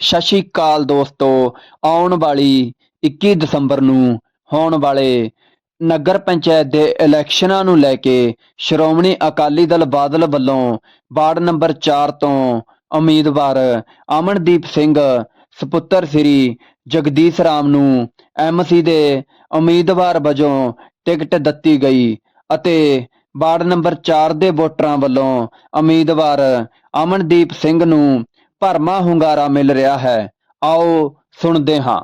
ਸਤਿ ਸ਼੍ਰੀ ਅਕਾਲ ਦੋਸਤੋ। ਆਉਣ ਵਾਲੀ 21 ਦਸੰਬਰ ਨੂੰ ਹੋਣ ਵਾਲੇ ਨਗਰ ਪੰਚਾਇਤ ਦੇ ਇਲੈਕਸ਼ਨਾਂ ਨੂੰ ਲੈ ਕੇ ਸ਼੍ਰੋਮਣੀ ਅਕਾਲੀ ਦਲ ਬਾਦਲ ਵੱਲੋਂ ਵਾਰਡ ਨੰਬਰ 4 ਤੋਂ ਉਮੀਦਵਾਰ ਅਮਨਦੀਪ ਸਿੰਘ, ਸੁਪੁੱਤਰ ਸ੍ਰੀ ਜਗਦੀਸ਼ ਰਾਮ ਨੂੰ ਐਮਸੀ ਦੇ ਉਮੀਦਵਾਰ ਵਜੋਂ ਟਿਕਟ ਦਿੱਤੀ ਗਈ ਅਤੇ ਵਾਰਡ ਨੰਬਰ 4 ਦੇ ਵੋਟਰਾਂ ਵੱਲੋਂ ਉਮੀਦਵਾਰ ਅਮਨਦੀਪ ਸਿੰਘ ਨੂੰ ਭਰਮਾ ਹੁੰਗਾਰਾ ਮਿਲ ਰਿਹਾ ਹੈ। ਆਓ ਸੁਣਦੇ ਹਾਂ।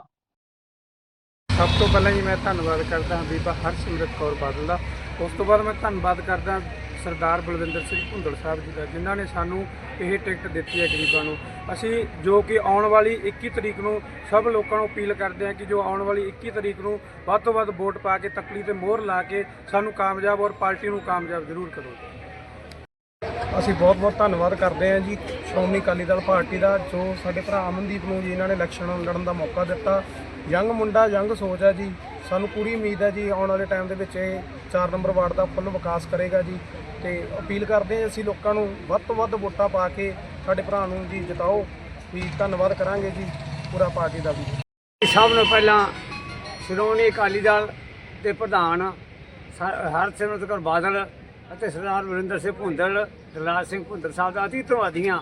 ਸਭ ਤੋਂ ਪਹਿਲਾਂ ਜੀ ਮੈਂ ਧੰਨਵਾਦ ਕਰਦਾ ਹਾਂ ਬੀਬਾ ਹਰਸਿਮਰਤ ਕੌਰ ਬਾਦਲ ਦਾ। ਉਸ ਤੋਂ ਬਾਅਦ ਮੈਂ ਧੰਨਵਾਦ ਕਰਦਾ ਸਰਦਾਰ ਬਲਵਿੰਦਰ ਸਿੰਘ ਭੁੰਦਲ ਸਾਹਿਬ ਜੀ ਦਾ ਜਿਨ੍ਹਾਂ ਨੇ ਸਾਨੂੰ ਇਹ ਟਿਕਟ ਦਿੱਤੀ ਹੈ ਗਰੀਬਾਂ ਨੂੰ। ਅਸੀਂ ਜੋ ਕਿ ਆਉਣ ਵਾਲੀ 21 ਤਰੀਕ ਨੂੰ ਸਭ ਲੋਕਾਂ ਨੂੰ ਅਪੀਲ ਕਰਦੇ ਹਾਂ ਕਿ ਜੋ ਆਉਣ ਵਾਲੀ 21 ਤਰੀਕ ਨੂੰ ਵੱਧ ਤੋਂ ਵੱਧ ਵੋਟ ਪਾ ਕੇ ਤਕਲੀ ਤੇ ਮੋਹਰ ਲਾ ਕੇ ਸਾਨੂੰ ਕਾਮਯਾਬ ਔਰ ਪਾਰਟੀ ਨੂੰ ਕਾਮਯਾਬ ਜ਼ਰੂਰ ਕਰੋ। ਅਸੀਂ ਬਹੁਤ ਬਹੁਤ ਧੰਨਵਾਦ ਕਰਦੇ ਹਾਂ ਜੀ। ਸ਼੍ਰੋਮਣੀ ਅਕਾਲੀ ਦਲ ਪਾਰਟੀ ਦਾ, ਜੋ ਸਾਡੇ ਭਰਾ ਅਮਨਦੀਪ ਨੂੰ ਜੀ, ਇਹਨਾਂ ਨੇ ਇਲੈਕਸ਼ਨ ਲੜਨ ਦਾ ਮੌਕਾ ਦਿੱਤਾ। ਯੰਗ ਮੁੰਡਾ, ਯੰਗ ਸੋਚ ਹੈ ਜੀ। ਸਾਨੂੰ ਪੂਰੀ ਉਮੀਦ ਹੈ ਜੀ, ਆਉਣ ਵਾਲੇ ਟਾਈਮ ਦੇ ਵਿੱਚ ਇਹ 4 ਨੰਬਰ ਵਾਰਡ ਦਾ ਫੁੱਲ ਵਿਕਾਸ ਕਰੇਗਾ ਜੀ। ਤੇ ਅਪੀਲ ਕਰਦੇ ਹਾਂ ਅਸੀਂ ਲੋਕਾਂ ਨੂੰ ਵੱਧ ਤੋਂ ਵੱਧ ਵੋਟਾਂ ਪਾ ਕੇ ਸਾਡੇ ਭਰਾ ਨੂੰ ਜੀ ਜਿਤਾਓ। ਵੀ ਧੰਨਵਾਦ ਕਰਾਂਗੇ ਜੀ, ਪੂਰਾ ਪਾਰਟੀ ਦਾ ਵੀ। ਸਭ ਨੂੰ ਪਹਿਲਾਂ ਸ਼੍ਰੋਮਣੀ ਅਕਾਲੀ ਦਲ ਦੇ ਪ੍ਰਧਾਨ ਸ- ਹਰਸਿਮਰਤ ਕੌਰ ਬਾਦਲ ਅਤੇ ਸਰਦਾਰ ਵਰਿੰਦਰ ਸਿੰਘ ਭੁੰਦਲ ਦਲਾਲ ਸਿੰਘ ਭੁੰਦਲ ਸਾਹਿਬ ਦਾ ਅਤੀ ਧੰਨਵਾਦੀਆਂ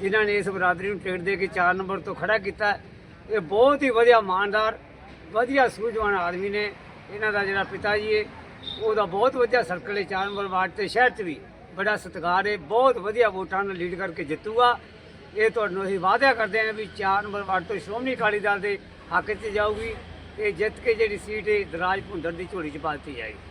ਜਿਨ੍ਹਾਂ ਨੇ ਇਸ ਬਰਾਦਰੀ ਨੂੰ ਟਿਕਟ ਦੇ ਕੇ 4 ਨੰਬਰ ਤੋਂ ਖੜਾ ਕੀਤਾ। ਇਹ ਬਹੁਤ ਹੀ ਵਧੀਆ, ਇਮਾਨਦਾਰ, ਵਧੀਆ, ਸੂਝਵਾਨ ਆਦਮੀ ਨੇ ਇਹਨਾਂ ਦਾ ਜਿਹੜਾ ਪਿਤਾ ਜੀ ਹੈ, ਉਹਦਾ ਬਹੁਤ ਵਧੀਆ ਸਰਕਲ ਹੈ 4 ਨੰਬਰ ਵਾਰਡ ਤੇ, ਸ਼ਹਿਰ 'ਚ ਵੀ ਬੜਾ ਸਤਿਕਾਰ ਹੈ, ਬਹੁਤ ਵਧੀਆ ਵੋਟਾਂ ਨਾਲ ਲੀਡ ਕਰਕੇ ਜਿੱਤੂਗਾ। ਇਹ ਤੁਹਾਨੂੰ ਅਸੀਂ ਵਾਅਦਾ ਕਰਦੇ ਹਾਂ ਵੀ 4 ਨੰਬਰ ਵਾਰਡ ਤੋਂ ਸ਼੍ਰੋਮਣੀ ਅਕਾਲੀ ਦਲ ਦੇ ਹੱਕ 'ਚ ਜਾਊਗੀ ਤੇ ਜਿੱਤ ਕੇ ਜਿਹੜੀ ਸੀਟ ਹੈ, ਦਰਾਜ ਭੁੰਦਰ ਦੀ ਝੋਲੀ 'ਚ ਪਾ ਦਿੱਤੀ ਜਾਏਗੀ।